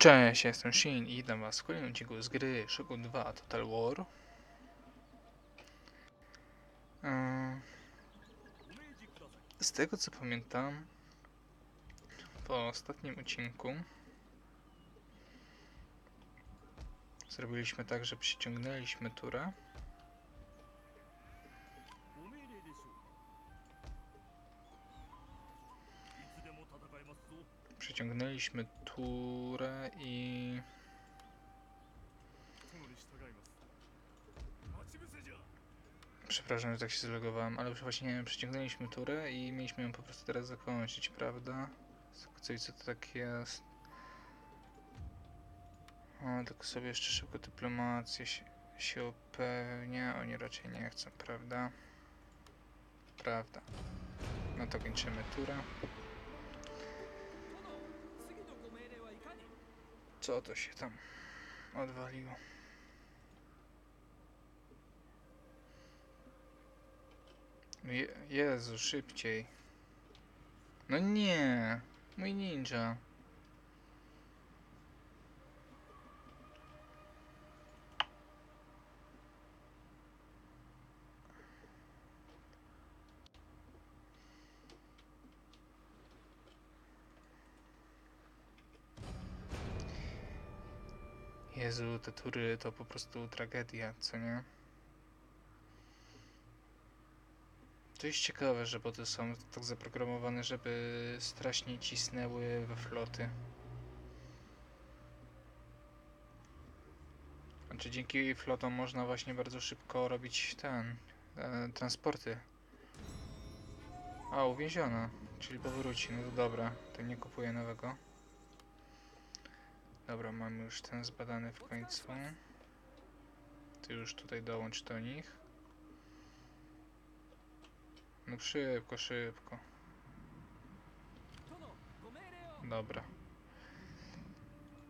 Cześć, jestem Shin i witam was w kolejnym odcinku z gry Shogun 2 Total War. Eee, z tego co pamiętam, po ostatnim odcinku zrobiliśmy tak, że przyciągnęliśmy turę. Przyciągnęliśmy skórę i... Przepraszam, że tak się zlogowałem, ale właśnie przyciągnęliśmy turę i mieliśmy ją po prostu teraz zakończyć, prawda? Coś co to tak jest. O, tylko sobie jeszcze szybko dyplomację się, się upewnia. Oni raczej nie chcą, prawda? Prawda. No to kończymy turę. Co to się tam odwaliło? Je Jezu, szybciej. No nie, mój ninja. Jezu, te tury to po prostu tragedia, co nie? To jest ciekawe, że boty są tak zaprogramowane, żeby strasznie cisnęły we floty. Znaczy dzięki flotom można właśnie bardzo szybko robić ten, e, transporty. A, uwięziona, czyli powróci, no to dobra, to nie kupuję nowego. Dobra, mamy już ten zbadany w końcu. Ty już tutaj dołącz do nich. No szybko, szybko. Dobra.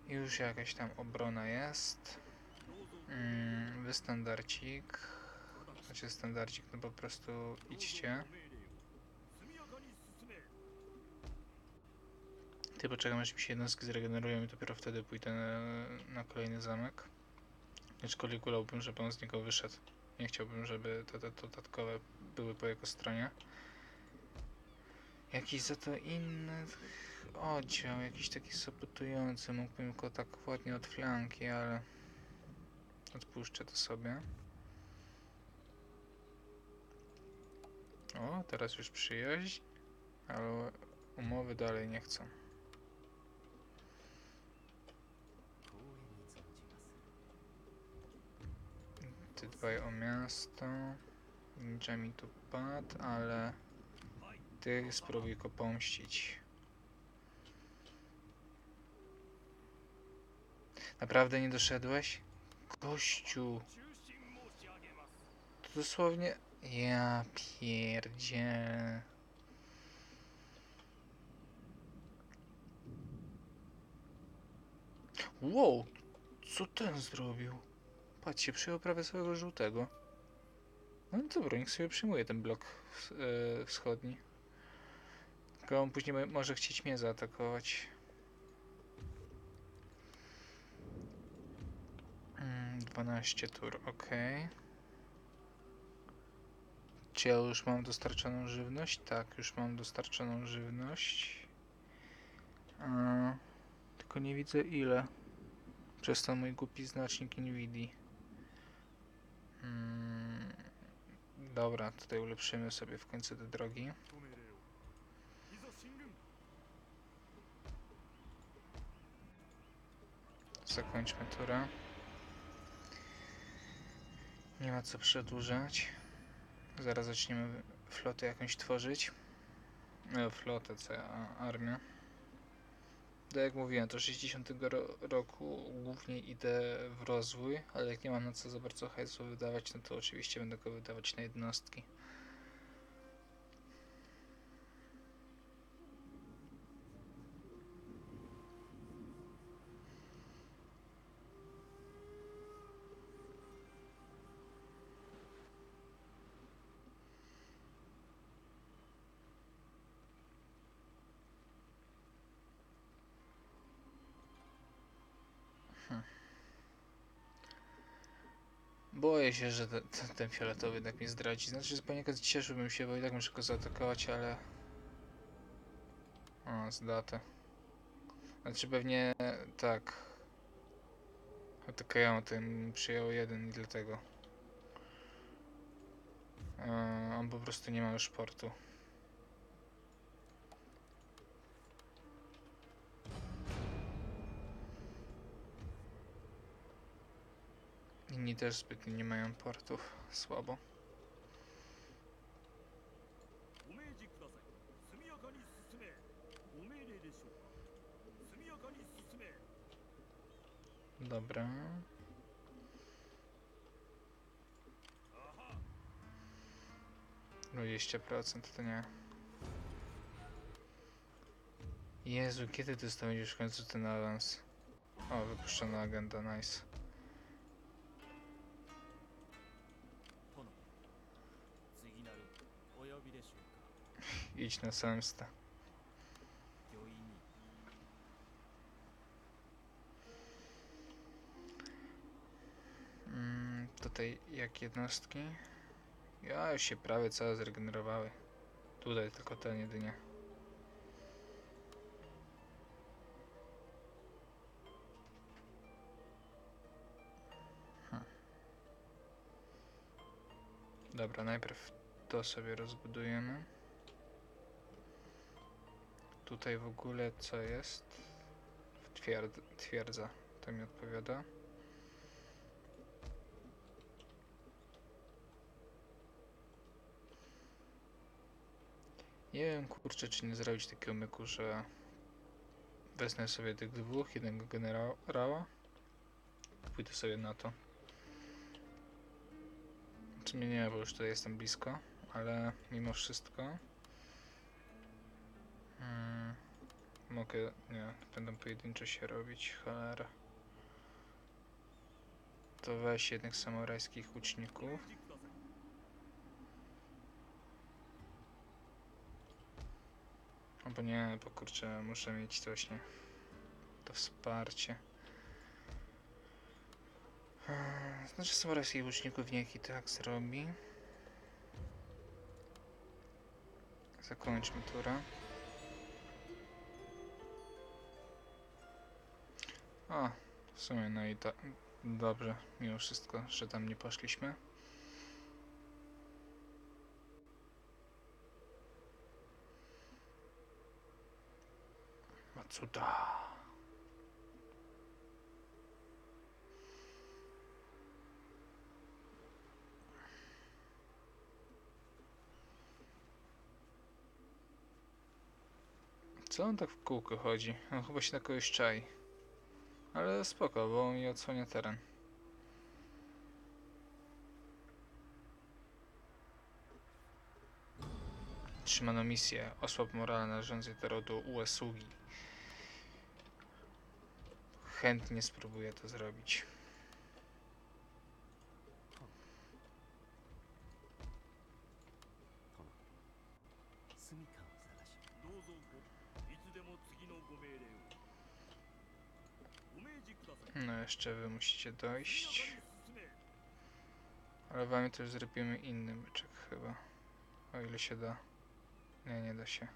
Już jakaś tam obrona jest. Mm, wy standardcik. Znaczy no po prostu idźcie. Ty poczekam aż mi się jednostki zregenerują i dopiero wtedy pójdę na, na kolejny zamek. Aczkolwiek wolałbym, żeby on z niego wyszedł. Nie chciałbym, żeby te, te dodatkowe były po jego stronie. Jakiś za to inny oddział, jakiś taki sabotujący. Mógłbym go tak ładnie od flanki, ale odpuszczę to sobie. O, teraz już przyjaźń, ale umowy dalej nie chcą. ty dbaj o miasto. Ninja mi tu padł, ale ty spróbuj go pomścić. Naprawdę nie doszedłeś? Kościu. To dosłownie... Ja pierdzie. Wow, co ten zrobił? Patrzcie, przyjął prawie swojego żółtego. No dobra, niech sobie przyjmuje ten blok e, wschodni. Tylko on później mo- może chcieć mnie zaatakować. Mm, 12 tur, ok. Czy ja już mam dostarczoną żywność? Tak, już mam dostarczoną żywność. Tylko nie widzę ile. Przez ten mój głupi znacznik Nvidia. Mm, dobra, tutaj ulepszymy sobie w końcu te drogi. Zakończmy turę. Nie ma co przedłużać. Zaraz zaczniemy flotę jakąś tworzyć. E, flotę, co ja, armię. Tak jak mówiłem, to 60 ro roku głównie idę w rozwój, ale jak nie mam na co za bardzo hajsu wydawać, no to oczywiście będę go wydawać na jednostki. Boję się, że te, te, ten fioletowy jednak mnie zdradzi. Znaczy, że poniekąd cieszyłbym się, bo i tak muszę go zaatakować, ale... O, z datę. Znaczy pewnie tak. Atakujemy ten przyjął jeden i dlatego. Eee, on po prostu nie ma już portu. Inni też zbytnio nie mają portów. Słabo. Dobra. procent to nie. Jezu, kiedy ty dostaniesz w końcu ten awans? O, wypuszczona agenda, nice. idź na zemstę. Mm, tutaj jak jednostki? Ja już się prawie całe zregenerowały. Tutaj tylko ten jedynie. Hmm. Dobra, najpierw to sobie rozbudujemy. Tutaj w ogóle co jest? Twierd twierdza, to mi odpowiada. Nie wiem, kurczę, czy nie zrobić takiego myku, że wezmę sobie tych dwóch, jednego generała. Pójdę sobie na to. Czy mnie nie, bo już tutaj jestem blisko, ale mimo wszystko. Mm, mogę, nie, będą pojedynczo się robić, cholera. To weź jednych samurajskich łuczników. Albo nie, bo kurczę, muszę mieć to właśnie to wsparcie. Znaczy samurajskich łuczników niech i tak zrobi. Zakończmy turę. O, w sumie no i tak dobrze, mimo wszystko, że tam nie poszliśmy. Matsuda. Co on tak w kółko chodzi? On chyba się na kogoś czai. Ale spoko, bo mi odsłania teren. Trzymano misję osłab należącej do rodu Uesugi. Chętnie spróbuję to zrobić. pewno jeszcze wy musicie dojść. Ale wami też zrobimy inny byczek chyba. O ile się da. Nie, nie da się.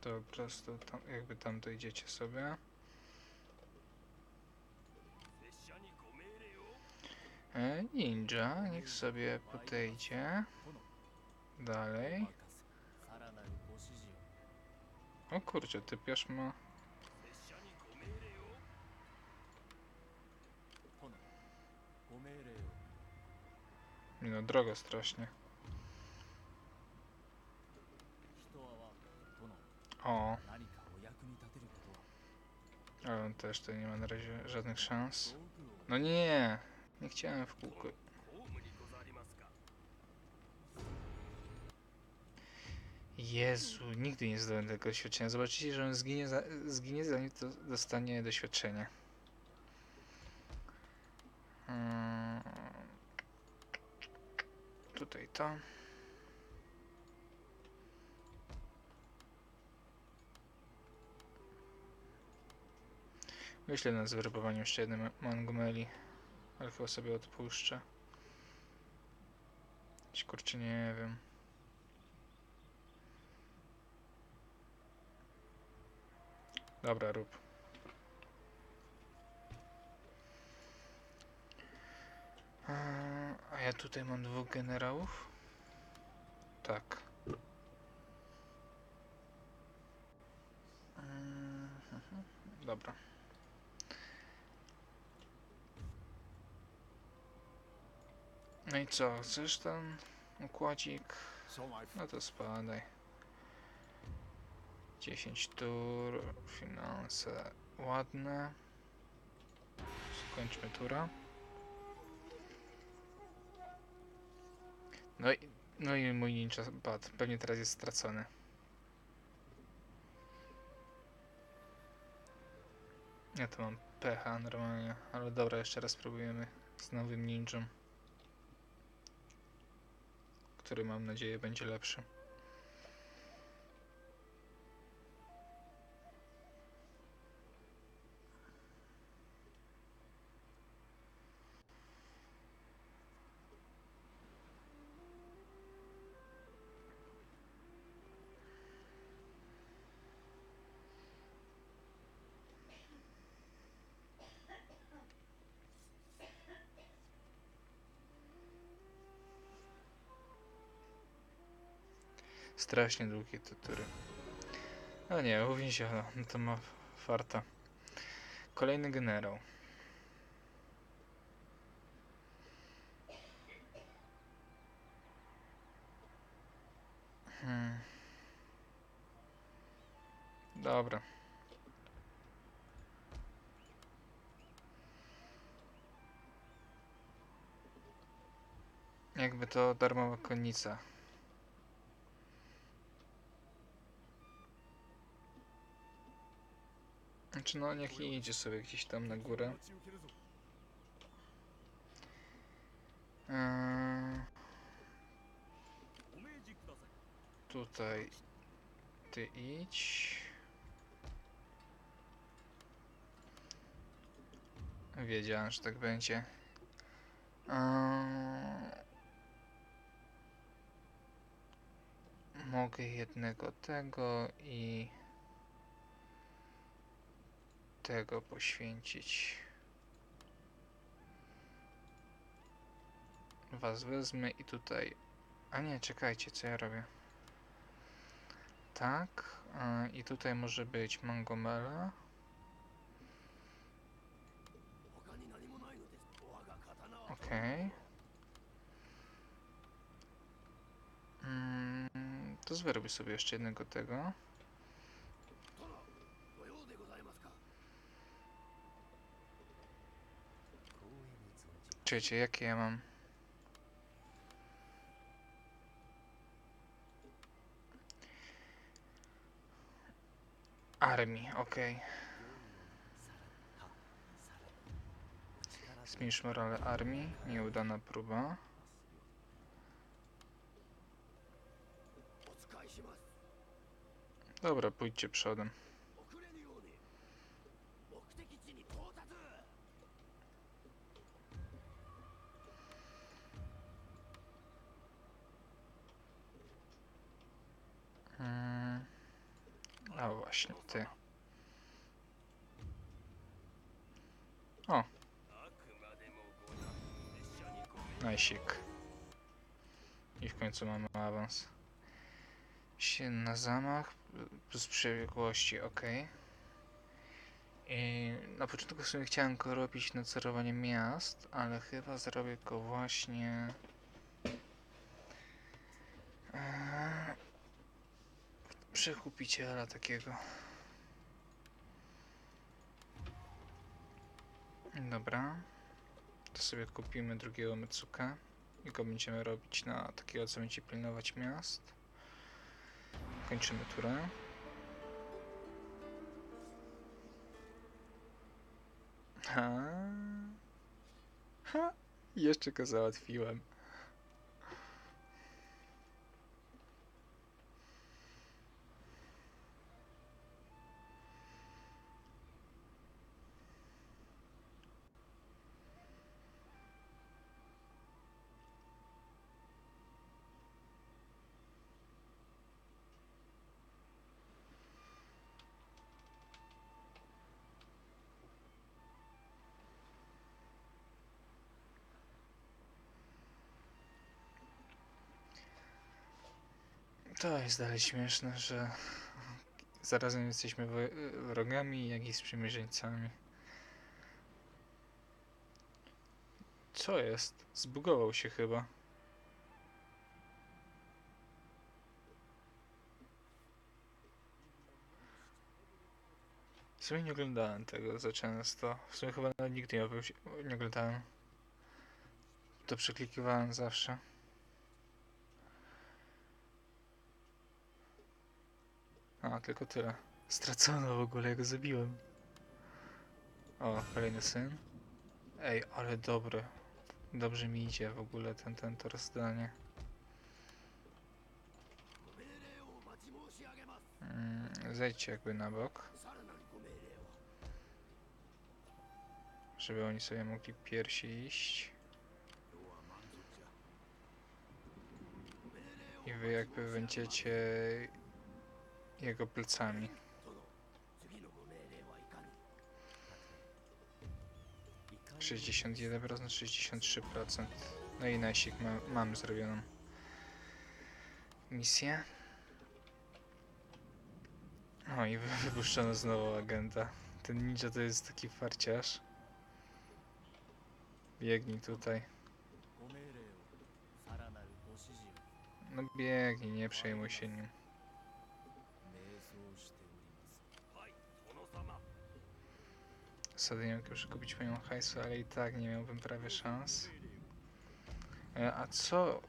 To po prostu tam, jakby tam dojdziecie sobie. E, ninja, niech sobie podejdzie. Dalej. O kurczę, typiarz ma... Nie no, drogo strasznie. O. Ale on też to nie ma na razie żadnych szans. No nie, nie chciałem w kółko Jezu, nigdy nie zdałem tego doświadczenia. Zobaczycie, że on zginie, za, zginie zanim to dostanie doświadczenie. Hmm. Tutaj to. Myślę nad wyrobowaniem jeszcze jednym Mangumeli, ale chyba sobie odpuszczę. Kurczę, nie wiem. Dobra, rób. A a ja tutaj mam dwóch generałów? Tak. Dobra. No i co, chcesz ten układzik? No to spadaj. 10 tur, finanse ładne. Skończmy tura. No i, no i mój ninja pad pewnie teraz jest stracony. Ja to mam pecha normalnie, ale dobra, jeszcze raz spróbujemy z nowym ninją. Który mam nadzieję będzie lepszy. Strasznie długie te tury. No nie, uwięziono, no to ma farta. Kolejny generał. Hmm. Dobra. Jakby to darmowa konnica. Znaczy no niech idzie sobie gdzieś tam na górę. Eee... Tutaj ty idź. Wiedziałem, że tak będzie. Eee... Mogę jednego tego i tego poświęcić. Was wezmę i tutaj... A nie, czekajcie, co ja robię. Tak, i tutaj może być Mangomela. Okej. Okay. Mm, to zrobię sobie jeszcze jednego tego. Czekajcie, jakie ja mam? Armii, okej. Okay. Zmniejszmy rolę armii, nieudana próba. Dobra, pójdźcie przodem. właśnie, ty. O. Najsik. I w końcu mamy awans. Na zamach z przebiegłości, ok. I na początku w chciałem go robić na cerowanie miast, ale chyba zrobię go właśnie... Eee przekupiciela takiego. Dobra. To sobie kupimy drugiego Mycuka i go będziemy robić na takiego, co będzie pilnować miast. Kończymy turę. Ha. Ha. Jeszcze go załatwiłem. To jest dalej śmieszne, że zarazem jesteśmy wrogami, jak i sprzymierzeńcami. Co jest? Zbugował się chyba. W sumie nie oglądałem tego za często. W sumie chyba nigdy nie oglądałem. To przeklikiwałem zawsze. A, tylko tyle. Stracono w ogóle, jak zabiłem. O, kolejny syn. Ej, ale dobry. Dobrze mi idzie w ogóle ten, ten to rozdanie. Mm, zejdźcie jakby na bok. Żeby oni sobie mogli piersi iść. I wy jakby będziecie jego plecami. Sześćdziesiąt jeden procent, sześćdziesiąt trzy procent. No i najsik ma, mam zrobioną misję. O i wypuszczono znowu agenta. Ten ninja to jest taki farciarz. Biegnij tutaj. No biegnij, nie przejmuj się nim. Nie mogę przekupić moją hajsu, ale i tak nie miałbym prawie szans. E, A co...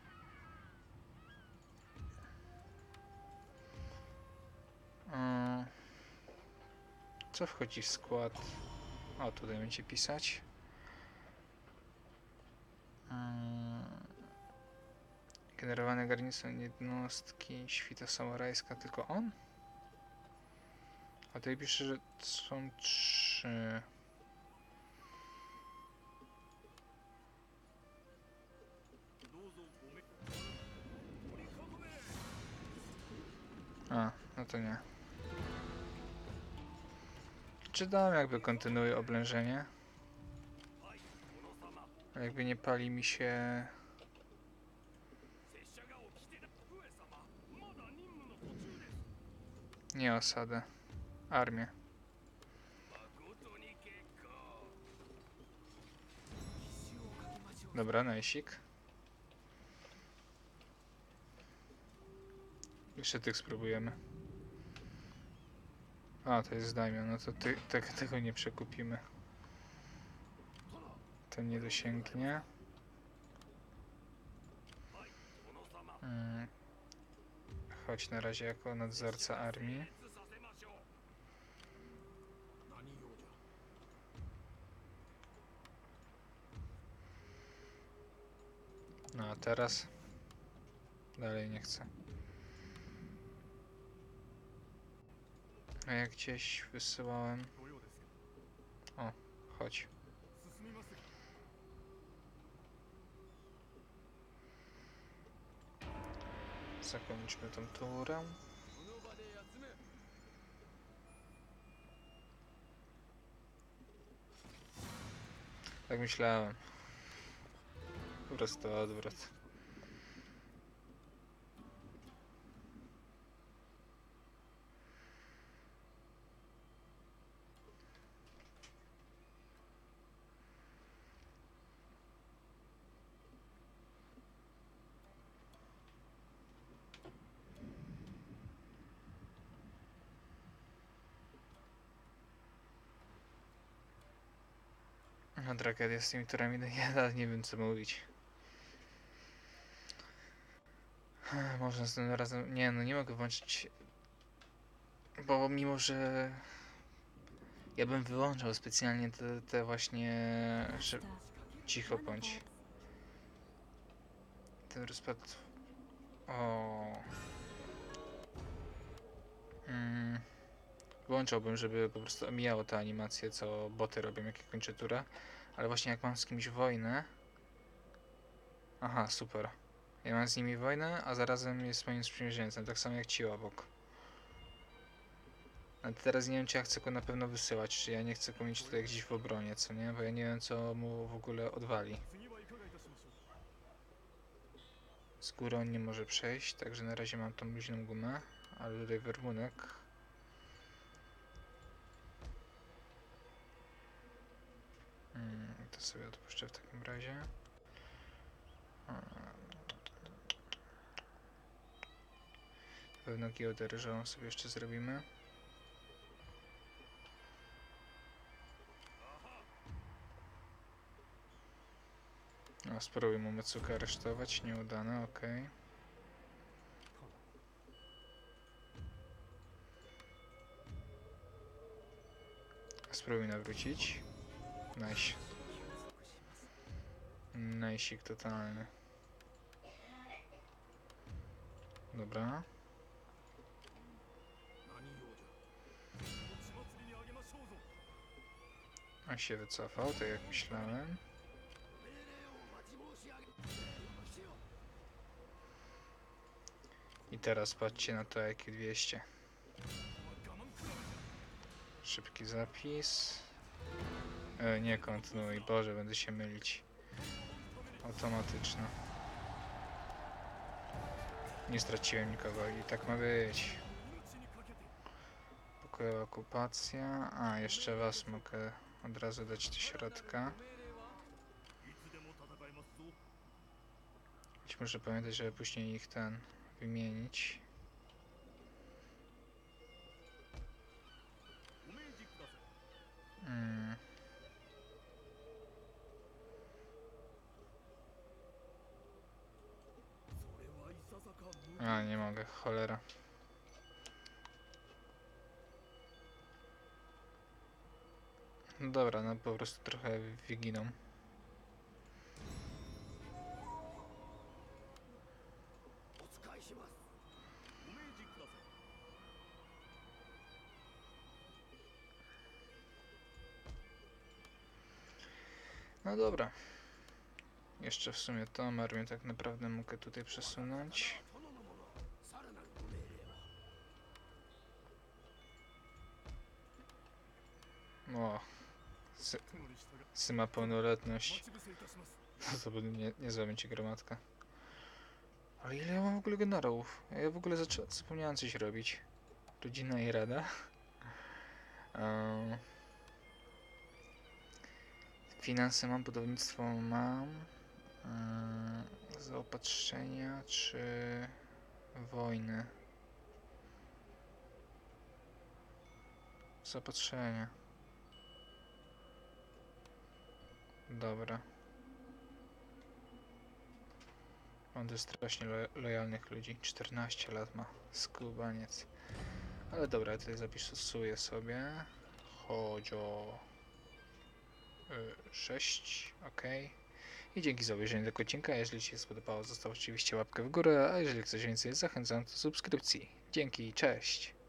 Mm, Co wchodzi w skład? O, tutaj będzie pisać. Mm, Generowane garnizon jednostki, świta samurajska, tylko on? A tutaj pisze, że są trzy. A, no to nie. Czy dam jakby kontynuuję oblężenie? Jakby nie pali mi się... Nie osadę. Armię. Dobra, no najsik. Jeszcze tych spróbujemy. A, to jest Damian, no to ty, te, tego nie przekupimy. To nie dosięgnie. Hmm. Chodź na razie jako nadzorca armii. No a teraz dalej nie chcę. A jak gdzieś wysyłałem... O, chodź. Zakończmy tą turę. Tak myślałem. Prosto odwrót. No tragedia z tymi turami, no ja nie wiem co mówić. Można z tym razem... Nie no, nie mogę włączyć... Bo mimo, że... Ja bym wyłączał specjalnie te, te właśnie... Że... Cicho bądź. Ten rozpad... O. Mm włączałbym, żeby po prostu omijało te animacje, co boty robią, jakie kończę turę. Ale właśnie jak mam z kimś wojnę... Aha, super. Ja mam z nimi wojnę, a zarazem jest moim sprzymierzeńcem, tak samo jak ci obok. A teraz nie wiem, czy ja chcę go na pewno wysyłać, czy ja nie chcę go mieć tutaj gdzieś w obronie, co nie? Bo ja nie wiem, co mu w ogóle odwali. Z góry on nie może przejść, także na razie mam tą luźną gumę, ale tutaj wermunek Mm, to sobie odpuszczę w takim razie. Mm. Pewno giełdę ryżową sobie jeszcze zrobimy. O, spróbujmy Matsuka aresztować, nieudane, okej. Spróbuj nawrócić. Nice. Najsik totalny. Dobra. A się wycofał, tak jak myślałem. I teraz patrzcie na to, jakie 200. Szybki zapis. E, nie kontynuuj, Boże, będę się mylić. automatyczno, Nie straciłem nikogo i tak ma być. Pokojowa okupacja. A, jeszcze was mogę od razu dać do środka. Być może pamiętać, żeby później ich ten wymienić. Hmm. A, nie mogę, cholera. No dobra, no po prostu trochę wyginą. No dobra. Jeszcze w sumie tą armię tak naprawdę mogę tutaj przesunąć. O. Sy syma pełnoletność. No to by nie, niezła będzie gromadka. Ale ile ja mam w ogóle generałów? Ja w ogóle zapomniałem coś robić. Rodzina i rada. Um. Finanse mam, budownictwo mam. Um. Zaopatrzenia czy wojny? Zaopatrzenia. Dobra. On to strasznie lo lojalnych ludzi. 14 lat ma. Skubaniec. Ale dobra, ja tutaj zapisuję sobie. Chodź o... 6, ok. I dzięki za obejrzenie tego odcinka. Jeżeli Ci się spodobało, zostaw oczywiście łapkę w górę, a jeżeli chcesz więcej, zachęcam do subskrypcji. Dzięki, cześć!